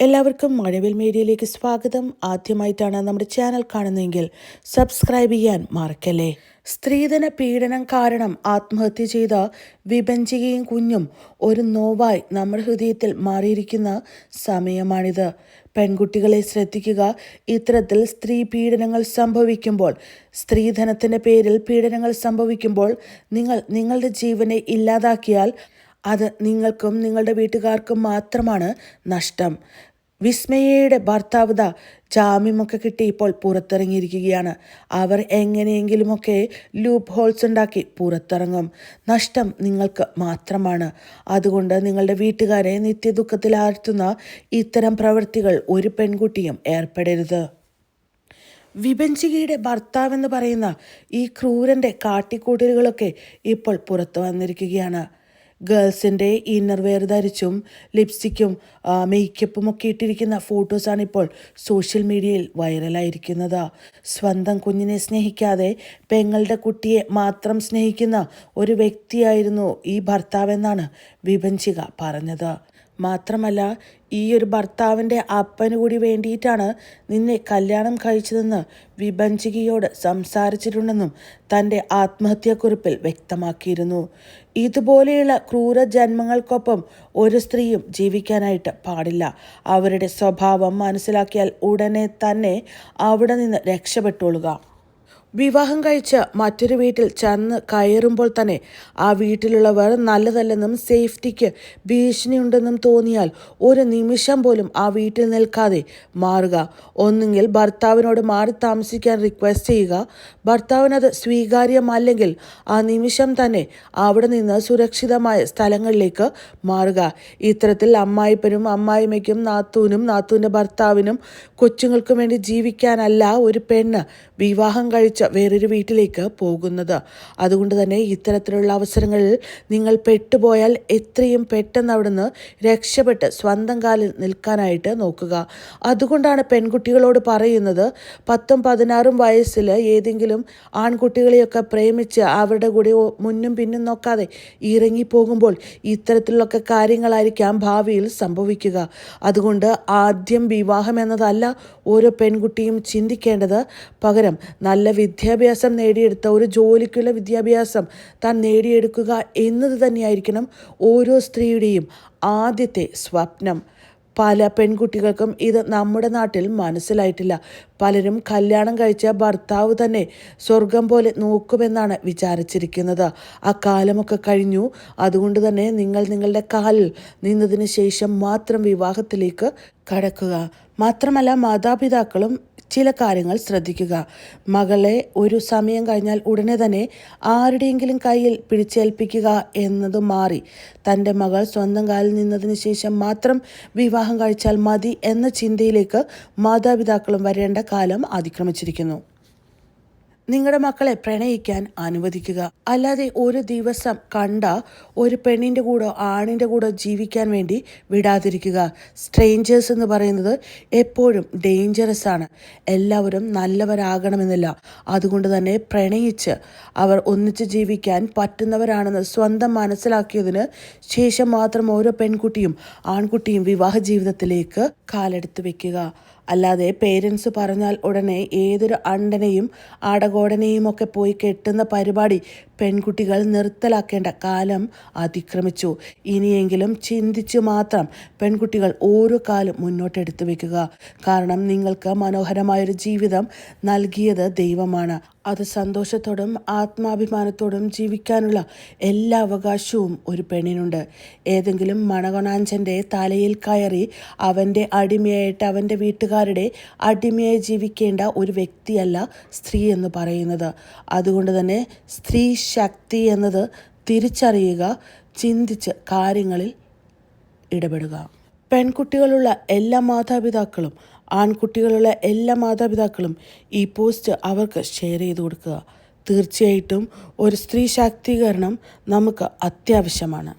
എല്ലാവർക്കും മഴവിൽ മീഡിയയിലേക്ക് സ്വാഗതം. ആദ്യമായിട്ടാണ് നമ്മുടെ ചാനൽ കാണുന്നതെങ്കിൽ സബ്സ്ക്രൈബ് ചെയ്യാൻ മറക്കല്ലേ? സ്ത്രീധന പീഡനം കാരണം ആത്മഹത്യ ചെയ്ത വിഭജികയും കുഞ്ഞും ഒരു നോവായി നമ്മുടെ ഹൃദയത്തിൽ മാറിയിരിക്കുന്ന സമയമാണിത്. പെൺകുട്ടികളെ ശ്രദ്ധിക്കുക. ഇത്തരത്തിൽ സ്ത്രീ പീഡനങ്ങൾ സംഭവിക്കുമ്പോൾ സ്ത്രീധനത്തിന്റെ പേരിൽ പീഡനങ്ങൾ സംഭവിക്കുമ്പോൾ നിങ്ങൾ നിങ്ങളുടെ ജീവനെ ഇല്ലാതാക്കിയാൽ അത് നിങ്ങൾക്കും നിങ്ങളുടെ വീട്ടുകാർക്കും മാത്രമാണ് നഷ്ടം. വിസ്മയയുടെ ഭർത്താവ് ജാമ്യമൊക്കെ കിട്ടി ഇപ്പോൾ പുറത്തിറങ്ങിയിരിക്കുകയാണ്. അവർ എങ്ങനെയെങ്കിലുമൊക്കെ ലൂപ്പ് ഹോൾസ് ഉണ്ടാക്കി പുറത്തിറങ്ങും. നഷ്ടം നിങ്ങൾക്ക് മാത്രമാണ്. അതുകൊണ്ട് നിങ്ങളുടെ വീട്ടുകാരെ നിത്യദുഃഖത്തിലാഴ്ത്തുന്ന ഇത്തരം പ്രവൃത്തികൾ ഒരു പെൺകുട്ടിയും ഏർപ്പെടരുത്. വിഭജികയുടെ ഭർത്താവെന്ന് പറയുന്ന ഈ ക്രൂരന്റെ കാട്ടിക്കൂട്ടലുകളൊക്കെ ഇപ്പോൾ പുറത്തു വന്നിരിക്കുകയാണ്. ഗേൾസിന്റെ ഇന്നർ വെയർ ധരിച്ചും ലിപ്സ്റ്റിക്കും മേക്കപ്പും ഒക്കെ ഇട്ടിരിക്കുന്ന ഫോട്ടോസാണ് ഇപ്പോൾ സോഷ്യൽ മീഡിയയിൽ വൈറലായിരിക്കുന്നത് സ്വന്തം കുഞ്ഞിനെ സ്നേഹിക്കാതെ പെങ്ങളുടെ കുട്ടിയെ മാത്രം സ്നേഹിക്കുന്ന ഒരു വ്യക്തിയായിരുന്നു ഈ ഭർത്താവെന്നാണ് വിഭഞ്ചിക പറഞ്ഞത്. മാത്രമല്ല ഈ ഒരു ഭർത്താവിന്റെ അപ്പന് കൂടി വേണ്ടിയിട്ടാണ് നിന്നെ കല്യാണം കഴിച്ചതെന്ന് വിഭജികയോട് സംസാരിച്ചിട്ടുണ്ടെന്നും തന്റെ ആത്മഹത്യാക്കുറിപ്പിൽ വ്യക്തമാക്കിയിരുന്നു. ഇതുപോലെയുള്ള ക്രൂര ജന്മങ്ങൾക്കൊപ്പം ഒരു സ്ത്രീയും ജീവിക്കാനായിട്ട് പാടില്ല. അവരുടെ സ്വഭാവം മനസ്സിലാക്കിയാൽ ഉടനെ തന്നെ അവിടെ നിന്ന് രക്ഷപ്പെട്ടോളുക. വിവാഹം കഴിച്ച മറ്റൊരു വീട്ടിൽ ചെന്ന് കയറുമ്പോൾ തന്നെ ആ വീട്ടിലുള്ളവർ നല്ലതല്ലെന്നും സേഫ്റ്റിക്ക് ഭീഷണിയുണ്ടെന്നും തോന്നിയാൽ ഒരു നിമിഷം പോലും ആ വീട്ടിൽ നിൽക്കാതെ മാറുക. ഒന്നുകിൽ ഭർത്താവിനോട് മാറി താമസിക്കാൻ റിക്വസ്റ്റ് ചെയ്യുക. ഭർത്താവിനത് സ്വീകാര്യമല്ലെങ്കിൽ ആ നിമിഷം തന്നെ അവിടെ നിന്ന് സുരക്ഷിതമായ സ്ഥലങ്ങളിലേക്ക് മാറുക. ഇത്തരത്തിൽ അമ്മായിപ്പനും അമ്മായിമ്മയ്ക്കും നാത്തൂനും നാത്തൂന്റെ ഭർത്താവിനും കൊച്ചുങ്ങൾക്കും വേണ്ടി ജീവിക്കാനല്ല ഒരു പെണ്ണ് വിവാഹം കഴിച്ച വേറൊരു വീട്ടിലേക്ക് പോകുന്നത്. അതുകൊണ്ട് തന്നെ ഇത്തരത്തിലുള്ള അവസരങ്ങളിൽ നിങ്ങൾ പെട്ടുപോയാൽ എത്രയും പെട്ടെന്ന് അവിടുന്ന് രക്ഷപ്പെട്ട് സ്വന്തം കാലിൽ നിൽക്കാനായിട്ട് നോക്കുക. അതുകൊണ്ടാണ് പെൺകുട്ടികളോട് പറയുന്നത് പത്തും പതിനാറും വയസ്സിൽ ഏതെങ്കിലും ആൺകുട്ടികളെയൊക്കെ പ്രേമിച്ച് അവരുടെ കൂടെ മുന്നും പിന്നും നോക്കാതെ ഇറങ്ങിപ്പോകുമ്പോൾ ഇത്തരത്തിലുള്ള കാര്യങ്ങളായിരിക്കാം ഭാവിയിൽ സംഭവിക്കുക. അതുകൊണ്ട് ആദ്യം വിവാഹം എന്നതല്ല ഓരോ പെൺകുട്ടിയും ചിന്തിക്കേണ്ടത്. പകരം നല്ല വിദ്യാഭ്യാസം നേടിയെടുത്ത ഒരു ജോലിക്കുള്ള വിദ്യാഭ്യാസം താൻ നേടിയെടുക്കുക എന്നത് തന്നെയായിരിക്കണം ഓരോ സ്ത്രീയുടെയും ആദ്യത്തെ സ്വപ്നം. പല പെൺകുട്ടികൾക്കും ഇത് നമ്മുടെ നാട്ടിൽ മനസ്സിലായിട്ടില്ല. പലരും കല്യാണം കഴിച്ച ഭർത്താവ് തന്നെ സ്വർഗം പോലെ നോക്കുമെന്നാണ് വിചാരിച്ചിരിക്കുന്നത്. ആ കാലമൊക്കെ കഴിഞ്ഞു. അതുകൊണ്ട് തന്നെ നിങ്ങൾ നിങ്ങളുടെ കാലിൽ നിന്നതിന് ശേഷം മാത്രം വിവാഹത്തിലേക്ക് കടക്കുക. മാത്രമല്ല മാതാപിതാക്കളും ചില കാര്യങ്ങൾ ശ്രദ്ധിക്കുക. മകളെ ഒരു സമയം കഴിഞ്ഞാൽ ഉടനെ തന്നെ ആരുടെയെങ്കിലും കയ്യിൽ പിടിച്ചേൽപ്പിക്കുക എന്നത് മാറി. തന്റെ മകൾ സ്വന്തം കാലിൽ നിന്നതിന് ശേഷം മാത്രം വിവാഹം കഴിച്ചാൽ മതി എന്ന ചിന്തയിലേക്ക് മാതാപിതാക്കളും വരേണ്ട കാലം അതിക്രമിച്ചിരിക്കുന്നു. നിങ്ങളുടെ മക്കളെ പ്രണയിക്കാൻ അനുവദിക്കുക. അല്ലാതെ ഒരു ദിവസം കണ്ട ഒരു പെണ്ണിന്റെ കൂടെ ആണിന്റെ കൂടെ ജീവിക്കാൻ വേണ്ടി വിടാതിരിക്കുക. സ്ട്രേഞ്ചേഴ്സ് എന്ന് പറയുന്നത് എപ്പോഴും ഡേഞ്ചറസ് ആണ്. എല്ലാവരും നല്ലവരാകണമെന്നില്ല. അതുകൊണ്ട് തന്നെ പ്രണയിച്ച് അവർ ഒന്നിച്ച് ജീവിക്കാൻ പറ്റുന്നവരാണെന്ന് സ്വന്തം മനസ്സിലാക്കിയതിന് ശേഷം മാത്രം ഓരോ പെൺകുട്ടിയും ആൺകുട്ടിയും വിവാഹ ജീവിതത്തിലേക്ക് കാലെടുത്ത് വെക്കുക. അല്ലാതെ പേരൻസ് പറഞ്ഞാൽ ഉടനെ ഏതൊരു അണ്ടനെയും ആടകോടനെയും ഒക്കെ പോയി കെട്ടുന്ന പരിപാടി പെൺകുട്ടികൾ നിർത്തലാക്കേണ്ട കാലം അതിക്രമിച്ചു. ഇനിയെങ്കിലും ചിന്തിച്ചു മാത്രം പെൺകുട്ടികൾ ഓരോ കാലം മുന്നോട്ടെടുത്തു വെക്കുക. കാരണം നിങ്ങൾക്ക് മനോഹരമായൊരു ജീവിതം നൽകിയത് ദൈവമാണ്. അത് സന്തോഷത്തോടും ആത്മാഭിമാനത്തോടും ജീവിക്കാനുള്ള എല്ലാ അവകാശവും ഒരു പെണ്ണിനുണ്ട്. ഏതെങ്കിലും മണകൊണാഞ്ചന്റെ തലയിൽ കയറി അവന്റെ അടിമയായിട്ട് അവന്റെ വീട്ടുകാരുടെ അടിമയായി ജീവിക്കേണ്ട ഒരു വ്യക്തിയല്ല സ്ത്രീ എന്ന് പറയുന്നത്. അതുകൊണ്ട് തന്നെ സ്ത്രീ ശക്തി എന്നത് തിരിച്ചറിയുക ചിന്തിച്ച് കാര്യങ്ങളിൽ ഇടപെടുക. പെൺകുട്ടികളുള്ള എല്ലാ മാതാപിതാക്കളും ആൺകുട്ടികളുള്ള എല്ലാ മാതാപിതാക്കളും ഈ പോസ്റ്റ് അവർക്ക് ഷെയർ ചെയ്ത് കൊടുക്കുക. തീർച്ചയായിട്ടും ഒരു സ്ത്രീ ശാക്തീകരണം നമുക്ക് അത്യാവശ്യമാണ്.